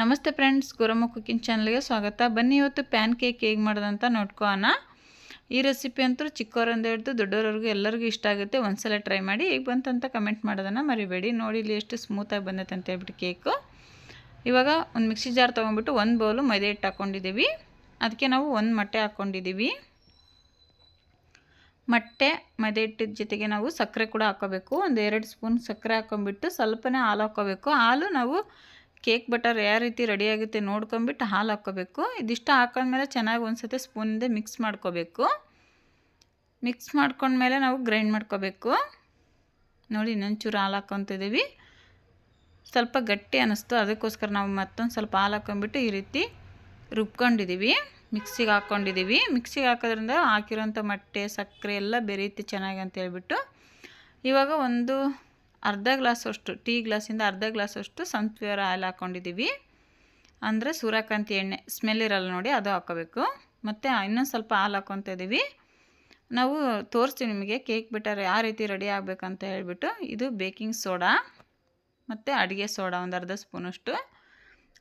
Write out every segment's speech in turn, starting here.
ನಮಸ್ತೆ friends ಗುರಮ್ಮ cooking ಚಾನಲ್ಗೆ ಸ್ವಾಗತ. ಬನ್ನಿ ಇವತ್ತು ಪ್ಯಾನ್ ಕೇಕ್ ಹೇಗೆ ಮಾಡೋದಂತ ನೋಡ್ಕೋಣ ಈ ರೆಸಿಪಿ ಅಂತೂ ಚಿಕ್ಕವರಿಂದ ಹಿಡಿದು ದೊಡ್ಡವರವರೆಗೂ ಎಲ್ಲರಿಗೂ ಇಷ್ಟ ಆಗುತ್ತೆ. ಒಂದ್ಸಲ ಟ್ರೈ ಮಾಡಿ ಹೇಗೆ ಬಂತಂತ ಕಮೆಂಟ್ ಮಾಡೋದನ್ನು ಮರಿಬೇಡಿ. ನೋಡಿ ಇಲ್ಲಿ ಎಷ್ಟು ಸ್ಮೂತಾಗಿ ಬಂದೈತೆ ಅಂತ ಹೇಳ್ಬಿಟ್ಟು ಕೇಕು. ಇವಾಗ ಒಂದು ಮಿಕ್ಸಿ ಜಾರ್ ತೊಗೊಂಡ್ಬಿಟ್ಟು ಒಂದು ಬೌಲು ಮೈದೆ ಹಿಟ್ಟು ಹಾಕ್ಕೊಂಡಿದ್ದೀವಿ ಅದಕ್ಕೆ ನಾವು ಒಂದು ಮೊಟ್ಟೆ ಹಾಕ್ಕೊಂಡಿದ್ದೀವಿ ಮೊಟ್ಟೆ, ಮೈದೆ ಹಿಟ್ಟಿದ ಜೊತೆಗೆ ನಾವು ಸಕ್ಕರೆ ಕೂಡ ಹಾಕೋಬೇಕು. ಒಂದು ಎರಡು ಸ್ಪೂನ್ ಸಕ್ಕರೆ ಹಾಕ್ಕೊಂಬಿಟ್ಟು ಸ್ವಲ್ಪನೇ ಹಾಲು ಹಾಕ್ಕೋಬೇಕು ಹಾಲು ನಾವು ಕೇಕ್ ಬಟರ್ ಯಾವ ರೀತಿ ರೆಡಿ ಆಗುತ್ತೆ ನೋಡ್ಕೊಂಬಿಟ್ಟು ಹಾಲು ಹಾಕ್ಕೋಬೇಕು. ಇದಿಷ್ಟು ಹಾಕೊಂಡ್ಮೇಲೆ ಚೆನ್ನಾಗಿ ಒಂದು ಸತಿ ಸ್ಪೂನಿಂದ ಮಿಕ್ಸ್ ಮಾಡ್ಕೋಬೇಕು. ಮಿಕ್ಸ್ ಮಾಡ್ಕೊಂಡ್ಮೇಲೆ ನಾವು ಗ್ರೈಂಡ್ ಮಾಡ್ಕೋಬೇಕು. ನೋಡಿ ಇನ್ನೊಂಚೂರು ಹಾಲು ಹಾಕ್ಕೊತಿದ್ದೀವಿ ಸ್ವಲ್ಪ ಗಟ್ಟಿ ಅನ್ನಿಸ್ತು. ಅದಕ್ಕೋಸ್ಕರ ನಾವು ಮತ್ತೊಂದು ಸ್ವಲ್ಪ ಹಾಲು ಹಾಕ್ಕೊಂಬಿಟ್ಟು ಈ ರೀತಿ ರುಬ್ಕೊಂಡಿದ್ದೀವಿ. ಮಿಕ್ಸಿಗೆ ಹಾಕ್ಕೊಂಡಿದ್ದೀವಿ. ಮಿಕ್ಸಿಗೆ ಹಾಕೋದ್ರಿಂದ ಹಾಕಿರೋಂಥ ಮೊಟ್ಟೆ, ಸಕ್ಕರೆ ಎಲ್ಲ ಬೆರೀತಿ ಚೆನ್ನಾಗಿ ಅಂತ ಹೇಳ್ಬಿಟ್ಟು ಇವಾಗ ಒಂದು ಅರ್ಧ ಗ್ಲಾಸಷ್ಟು ಟೀ ಗ್ಲಾಸಿಂದ ಅರ್ಧ ಗ್ಲಾಸಷ್ಟು ಸನ್ಫ್ಲವರ್ ಆಯಿಲ್ ಹಾಕ್ಕೊಂಡಿದ್ದೀವಿ ಅಂದರೆ ಸೂರ್ಯಕಾಂತಿ ಎಣ್ಣೆ ಸ್ಮೆಲ್ ಇರಲ್ಲ ನೋಡಿ, ಅದು ಹಾಕೋಬೇಕು ಮತ್ತು ಇನ್ನೊಂದು ಸ್ವಲ್ಪ ಹಾಲು ಹಾಕ್ಕೊತ ಇದ್ದೀವಿ ನಾವು ತೋರಿಸ್ತೀವಿ ನಿಮಗೆ ಕೇಕ್ ಬಿಟ್ಟರೆ ಯಾವ ರೀತಿ ರೆಡಿ ಆಗಬೇಕಂತ ಹೇಳಿಬಿಟ್ಟು. ಇದು ಬೇಕಿಂಗ್ ಸೋಡಾ, ಮತ್ತು ಅಡುಗೆ ಸೋಡಾ ಒಂದು ಅರ್ಧ ಸ್ಪೂನಷ್ಟು.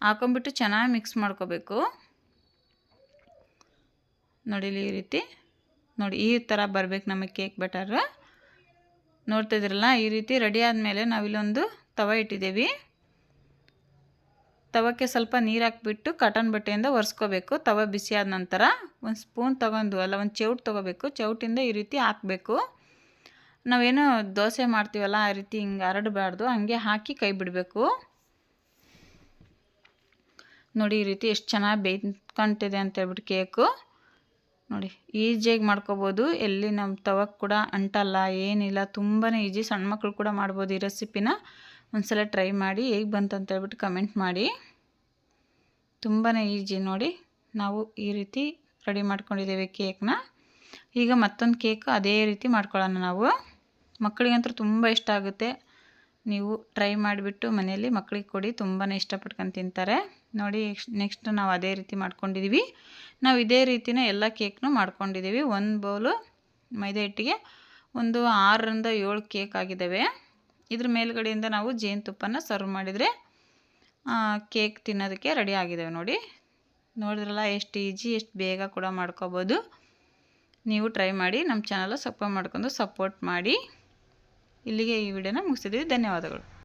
ಹಾಕೊಂಬಿಟ್ಟು ಚೆನ್ನಾಗಿ ಮಿಕ್ಸ್ ಮಾಡ್ಕೋಬೇಕು. ನೋಡಿಲಿ ಈ ರೀತಿ. ನೋಡಿ ಈ ಥರ ಬರಬೇಕು ನಮಗೆ ಕೇಕ್ ಬಟರ್ ನೋಡ್ತಿದ್ರಲ್ಲ, ಈ ರೀತಿ ರೆಡಿ ಆದಮೇಲೆ ನಾವಿಲ್ಲೊಂದು ತವ ಇಟ್ಟಿದ್ದೀವಿ. ತವಕ್ಕೆ ಸ್ವಲ್ಪ ನೀರು ಹಾಕ್ಬಿಟ್ಟು ಕಾಟನ್ ಬಟ್ಟೆಯಿಂದ ಒರೆಸ್ಕೋಬೇಕು. ತವ ಬಿಸಿ ಆದ ನಂತರ ಒಂದು ಸ್ಪೂನ್ ತೊಗೊಂಡು, ಅಲ್ಲ ಒಂದು ಚೌಟ್ ತೊಗೋಬೇಕು. ಚೌಟಿಂದ ಈ ರೀತಿ ಹಾಕಬೇಕು. ನಾವೇನು ದೋಸೆ ಮಾಡ್ತೀವಲ್ಲ, ಆ ರೀತಿ ಹಿಂಗೆ ಹರಡಬಾರ್ದು. ಹಂಗೆ ಹಾಕಿ ಕೈ ಬಿಡಬೇಕು. ನೋಡಿ, ಈ ರೀತಿ ಎಷ್ಟು ಚೆನ್ನಾಗಿ ಬೇಯ್ಕೊಂತಿದೆ ಅಂತ ಹೇಳ್ಬಿಟ್ಟು ಕೇಕು. ನೋಡಿ ಈಜಿಯಾಗಿ ಮಾಡ್ಕೋಬೋದು. ಎಲ್ಲಿ ನಮ್ಮ ತವಕ್ಕೆ ಕೂಡ ಅಂಟಲ್ಲ, ಏನಿಲ್ಲ ತುಂಬಾ ಈಜಿ. ಸಣ್ಣ ಮಕ್ಕಳು ಕೂಡ ಮಾಡ್ಬೋದು ಈ ರೆಸಿಪಿನ. ಒಂದ್ಸಲ ಟ್ರೈ ಮಾಡಿ, ಹೇಗೆ ಬಂತು ಅಂತ ಹೇಳ್ಬಿಟ್ಟು ಕಮೆಂಟ್ ಮಾಡಿ. ತುಂಬಾ ಈಜಿ ನೋಡಿ, ನಾವು ಈ ರೀತಿ ರೆಡಿ ಮಾಡ್ಕೊಂಡಿದ್ದೇವೆ ಕೇಕ್ನ. ಈಗ ಮತ್ತೊಂದು ಕೇಕ್ ಅದೇ ರೀತಿ ಮಾಡ್ಕೊಳ್ಳೋಣ ನಾವು. ಮಕ್ಕಳಿಗಂತೂ ತುಂಬ ಇಷ್ಟ ಆಗುತ್ತೆ. ನೀವು ಟ್ರೈ ಮಾಡಿಬಿಟ್ಟು ಮನೆಯಲ್ಲಿ ಮಕ್ಕಳಿಗೆ ಕೊಡಿ ತುಂಬಾ ಇಷ್ಟಪಟ್ಕೊಂಡು ತಿಂತಾರೆ. ನೋಡಿ ನೆಕ್ಸ್ಟ್ ನಾವು ಅದೇ ರೀತಿ ಮಾಡ್ಕೊಂಡಿದ್ದೀವಿ ನಾವು ಇದೇ ರೀತಿನ ಎಲ್ಲ ಕೇಕ್ನು ಮಾಡ್ಕೊಂಡಿದ್ದೀವಿ ಒಂದು ಬೌಲು ಮೈದಾ ಹಿಟ್ಟಿಗೆ ಒಂದು ಆರರಿಂದ ಏಳು ಕೇಕ್ ಆಗಿದ್ದಾವೆ. ಇದ್ರ ಮೇಲ್ಗಡೆಯಿಂದ ನಾವು ಜೇನುತುಪ್ಪನ ಸರ್ವ್ ಮಾಡಿದರೆ ಕೇಕ್ ತಿನ್ನೋದಕ್ಕೆ ರೆಡಿ ಆಗಿದ್ದಾವೆ ನೋಡಿ. ನೋಡಿದ್ರಲ್ಲ, ಎಷ್ಟು ಈಜಿ ಎಷ್ಟು ಬೇಗ ಕೂಡ ಮಾಡ್ಕೋಬೋದು. ನೀವು ಟ್ರೈ ಮಾಡಿ, ನಮ್ಮ ಚಾನಲ್ ಸಪೋರ್ಟ್ ಮಾಡ್ಕೊಂಡು ಸಪೋರ್ಟ್ ಮಾಡಿ. ಇಲ್ಲಿಗೆ ಈ ವಿಡಿಯೋನ ಮುಗಿಸಿದ್ದೀವಿ ಧನ್ಯವಾದಗಳು.